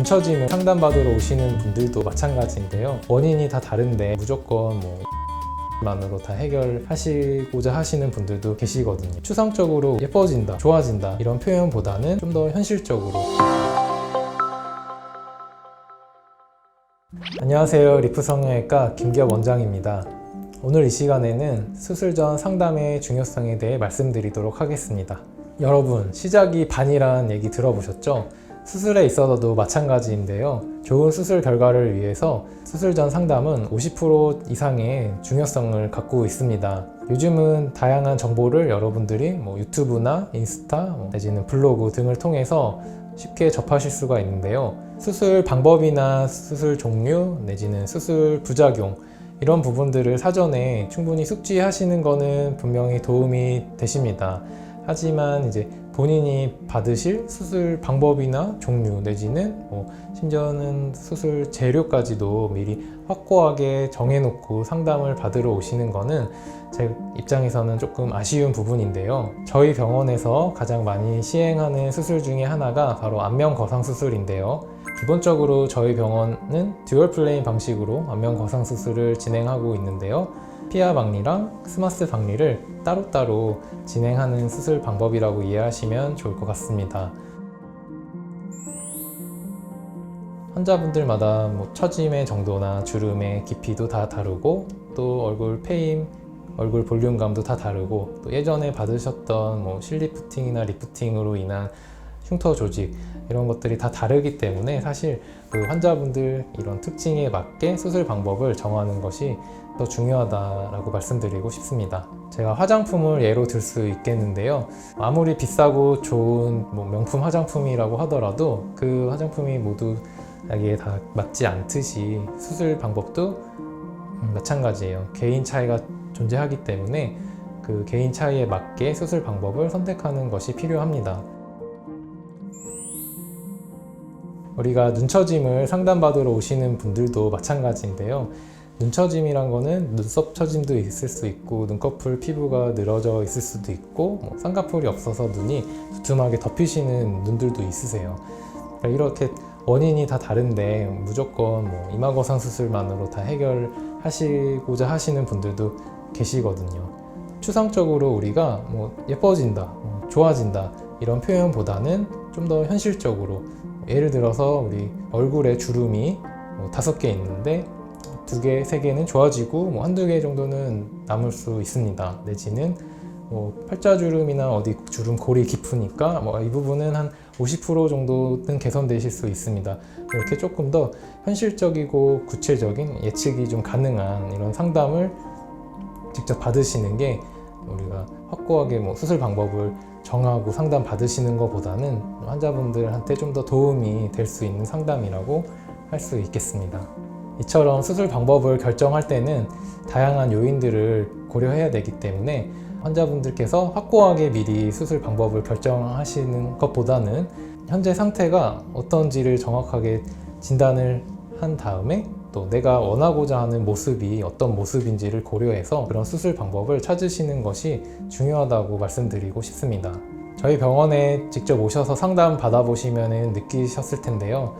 눈처짐을 상담받으러 오시는 분들도 마찬가지인데요. 원인이 다 다른데 무조건 뭐 만으로 다 해결하시고자 하시는 분들도 계시거든요. 추상적으로 예뻐진다, 좋아진다 이런 표현보다는 좀 더 현실적으로 안녕하세요. 리프 성형외과 김기업 원장입니다. 오늘 이 시간에는 수술 전 상담의 중요성에 대해 말씀드리도록 하겠습니다. 여러분, 시작이 반이란 얘기 들어보셨죠? 수술에 있어서도 마찬가지인데요. 좋은 수술 결과를 위해서 수술 전 상담은 50% 이상의 중요성을 갖고 있습니다. 요즘은 다양한 정보를 여러분들이 뭐 유튜브나 인스타 뭐 내지는 블로그 등을 통해서 쉽게 접하실 수가 있는데요. 수술 방법이나 수술 종류 내지는 수술 부작용 이런 부분들을 사전에 충분히 숙지하시는 것은 분명히 도움이 되십니다. 하지만 이제 본인이 받으실 수술 방법이나 종류 내지는 뭐 심지어는 수술 재료까지도 미리 확고하게 정해놓고 상담을 받으러 오시는 거는 제 입장에서는 조금 아쉬운 부분인데요. 저희 병원에서 가장 많이 시행하는 수술 중에 하나가 바로 안면 거상 수술인데요. 기본적으로 저희 병원은 듀얼 플레인 방식으로 안면 거상 수술을 진행하고 있는데요. 피아 박리랑 스마스 박리를 따로따로 진행하는 수술 방법이라고 이해하시면 좋을 것 같습니다. 환자분들마다 뭐 처짐의 정도나 주름의 깊이도 다 다르고 또 얼굴 페임, 얼굴 볼륨감도 다 다르고 또 예전에 받으셨던 뭐 실리프팅이나 리프팅으로 인한 흉터 조직 이런 것들이 다 다르기 때문에 사실 그 환자분들 이런 특징에 맞게 수술 방법을 정하는 것이 더 중요하다라고 말씀드리고 싶습니다. 제가 화장품을 예로 들 수 있겠는데요. 아무리 비싸고 좋은 뭐 명품 화장품이라고 하더라도 그 화장품이 모두 자기에 다 맞지 않듯이 수술 방법도 음, 마찬가지예요. 개인 차이가 존재하기 때문에 그 개인 차이에 맞게 수술 방법을 선택하는 것이 필요합니다. 우리가 눈처짐을 상담받으러 오시는 분들도 마찬가지인데요. 눈처짐이란 거는 눈썹 처짐도 있을 수 있고 눈꺼풀 피부가 늘어져 있을 수도 있고 뭐 쌍꺼풀이 없어서 눈이 두툼하게 덮이시는 눈들도 있으세요. 그러니까 이렇게 원인이 다 다른데 무조건 뭐 이마거상 수술만으로 다 해결하시고자 하시는 분들도 계시거든요. 추상적으로 우리가 뭐 예뻐진다, 뭐 좋아진다 이런 표현보다는 좀 더 현실적으로 예를 들어서 우리 얼굴에 주름이 뭐 다섯 개 있는데 두 개, 세 개는 좋아지고 뭐 한두 개 정도는 남을 수 있습니다. 내지는 뭐 팔자주름이나 어디 주름 골이 깊으니까 뭐 이 부분은 한 50% 정도는 개선되실 수 있습니다. 이렇게 조금 더 현실적이고 구체적인 예측이 좀 가능한 이런 상담을 직접 받으시는 게 확고하게 뭐 수술 방법을 정하고 상담 받으시는 것보다는 환자분들한테 좀 더 도움이 될 수 있는 상담이라고 할 수 있겠습니다. 이처럼 수술 방법을 결정할 때는 다양한 요인들을 고려해야 되기 때문에 환자분들께서 확고하게 미리 수술 방법을 결정하시는 것보다는 현재 상태가 어떤지를 정확하게 진단을 한 다음에 또 내가 원하고자 하는 모습이 어떤 모습인지를 고려해서 그런 수술 방법을 찾으시는 것이 중요하다고 말씀드리고 싶습니다. 저희 병원에 직접 오셔서 상담 받아보시면 느끼셨을 텐데요.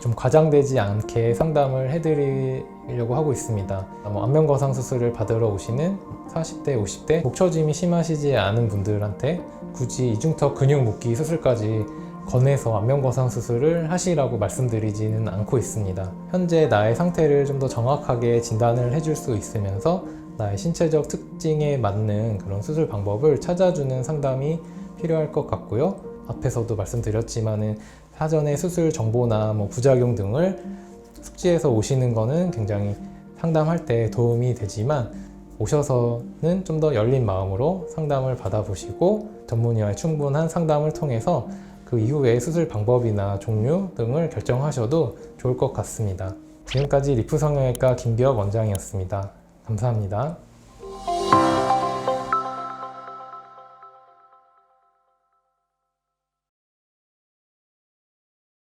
좀 과장되지 않게 상담을 해드리려고 하고 있습니다. 뭐 안면거상 수술을 받으러 오시는 40대, 50대 목처짐이 심하시지 않은 분들한테 굳이 이중턱 근육 묶기 수술까지 권해서 안면거상 수술을 하시라고 말씀드리지는 않고 있습니다. 현재 나의 상태를 좀 더 정확하게 진단을 해줄 수 있으면서 나의 신체적 특징에 맞는 그런 수술 방법을 찾아주는 상담이 필요할 것 같고요. 앞에서도 말씀드렸지만은 사전에 수술 정보나 뭐 부작용 등을 숙지해서 오시는 거는 굉장히 상담할 때 도움이 되지만 오셔서는 좀 더 열린 마음으로 상담을 받아보시고 전문의와의 충분한 상담을 통해서 그 이후에 수술 방법이나 종류 등을 결정하셔도 좋을 것 같습니다. 지금까지 리프 성형외과 김기혁 원장이었습니다. 감사합니다.